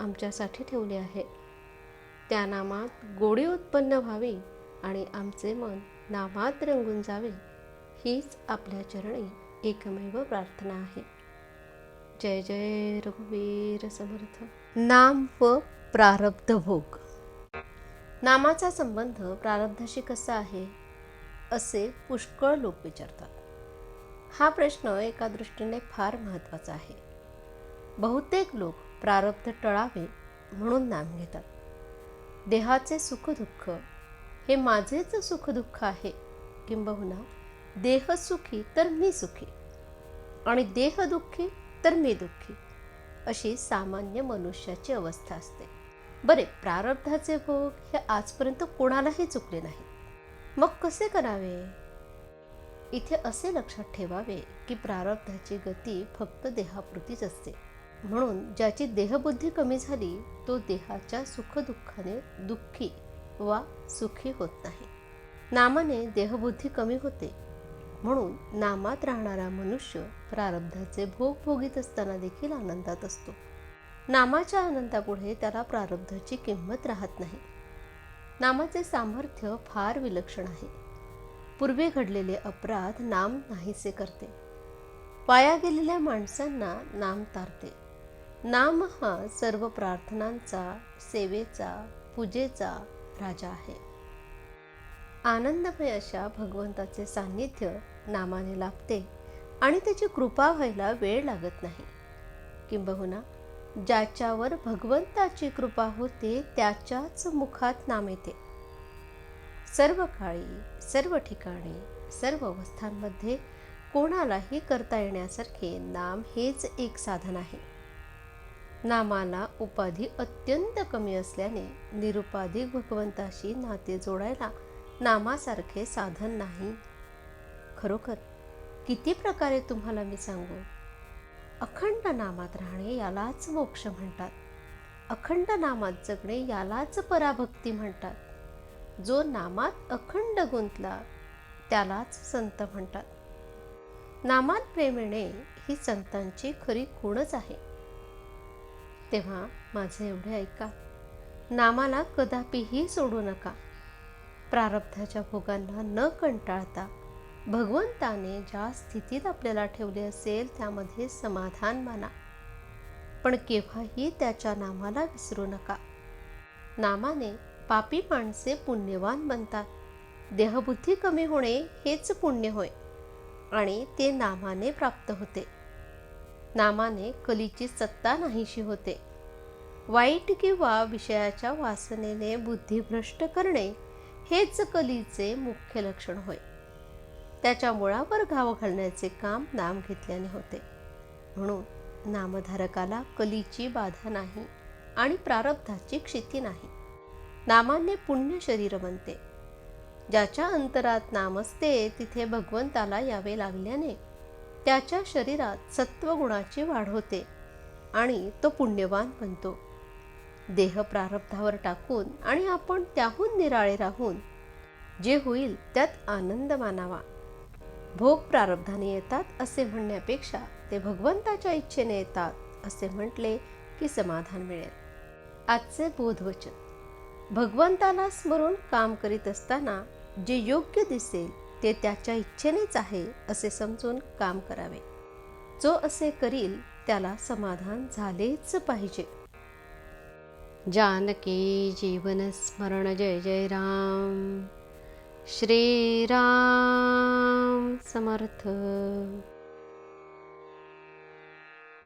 आमच्यासाठी ठेवले आहे त्या नामात गोडी उत्पन्न व्हावी आणि आमचे मन नामात रंगून जावे हीच आपल्या चरणी एकमेव प्रार्थना आहे. जय जय रघुवीर समर्थ. नाम व प्रारब्ध भोग. नामाचा संबंध प्रारब्धाशी कसा आहे असे पुष्कळ लोक विचारतात. हा प्रश्न एका दृष्टीने फार महत्त्वाचा आहे. बहुतेक लोक प्रारब्ध टळावे म्हणून नाम घेतात. देहाचे सुखदुःख हे माझेच सुखदुःख आहे किंबहुना देह सुखी तर मी सुखी आणि देह दुःखी तर मी दुःखी अशी सामान्य मनुष्याची अवस्था असते. बरे प्रारब्धाचे भोग हे आजपर्यंत कोणालाही चुकले नाही मग कसे करावे? इथे असे लक्षात ठेवावे की प्रारब्धाची गती फक्त देहापुरतीच असते. म्हणून ज्याची देहबुद्धी कमी झाली तो देहाच्या सुखदुःखाने दुःखी वा सुखी होत नाही. नामाने देहबुद्धी कमी होते. म्हणून नामात राहणारा मनुष्य प्रारब्धाचे भोग भोगीत असताना देखील आनंदात असतो. नामाच्या आनंदापुढे त्याला प्रारब्धाची किंमत राहत नाही. नामाचे सामर्थ्य फार विलक्षण आहे. पूर्वी घडलेले अपराध नाम नाहीसे करते. पाया गेलेल्या माणसांना नाम तारते. नाम हा सर्व प्रार्थनांचा सेवेचा पूजेचा राजा आहे. आनंदमय अशा भगवंताचे सान्निध्य नामाने लाभते आणि त्याची कृपा व्हायला वेळ लागत नाही. किंबहुना ज्याच्यावर भगवंताची कृपा होते त्याच्याच मुखात नाम येते. सर्व काळी सर्व ठिकाणी सर्व अवस्थांमध्ये कोणालाही करता येण्यासारखे नाम हेच एक साधन आहे. नामाला उपाधी अत्यंत कमी असल्याने निरुपाधिक भगवंताशी नाते जोडायला नामासारखे साधन नाही. खरोखर किती प्रकारे तुम्हाला मी सांगू? अखंड नामात राहणे यालाच मोक्ष म्हणतात. अखंड नामात जगणे यालाच पराभक्ती म्हणतात. जो नामात अखंड गुंतला त्यालाच संत म्हणतात. नामात प्रेम येणे ही संतांची खरी खूणच आहे. तेव्हा माझे एवढे ऐका. नामाला कदापिही सोडू नका. प्रारब्धाच्या भोगांना न कंटाळता भगवंताने ज्या स्थितीत आपल्याला ठेवले असेल त्यामध्ये समाधान माना. पण केव्हाही त्याच्या नामाला विसरू नका. नामाने पापी माणसे पुण्यवान बनतात. देहबुद्धी कमी होणे हेच पुण्य होय. आणि ते नामाने प्राप्त होते. नामाने कलीची सत्ता नाहीशी होते. वाईट किंवा विषयाच्या वासनेने बुद्धिभ्रष्ट करणे हेच कलीचे मुख्य लक्षण होय. त्याच्या मुळावर घाव घालण्याचे काम नाम घेतल्याने होते. म्हणून नामधारकाला कलीची बाधा नाही आणि प्रारब्धाची क्षिती नाही. नामाने पुण्य शरीर बनते. ज्याच्या अंतरात नाम असते तिथे भगवंताला यावे लागल्याने त्याच्या शरीरात सत्वगुणाची वाढ होते आणि तो पुण्यवान बनतो. देह प्रारब्धावर टाकून आणि आपण त्याहून निराळे राहून जे होईल त्यात आनंद मानावा. भोग प्रारब्धाने येतात असे म्हणण्यापेक्षा ते भगवंताच्या इच्छेने येतात असे म्हटले की समाधान मिळेल. आजचे बोधवचन. भगवंताला स्मरून काम करीत असताना जे योग्य दिसेल ते त्याच्या इच्छेनेच आहे असे समजून काम करावे. जो असे करील त्याला समाधान झालेच पाहिजे. जानकी जीवनस्मरण जय जय राम. श्रीराम समर्थ.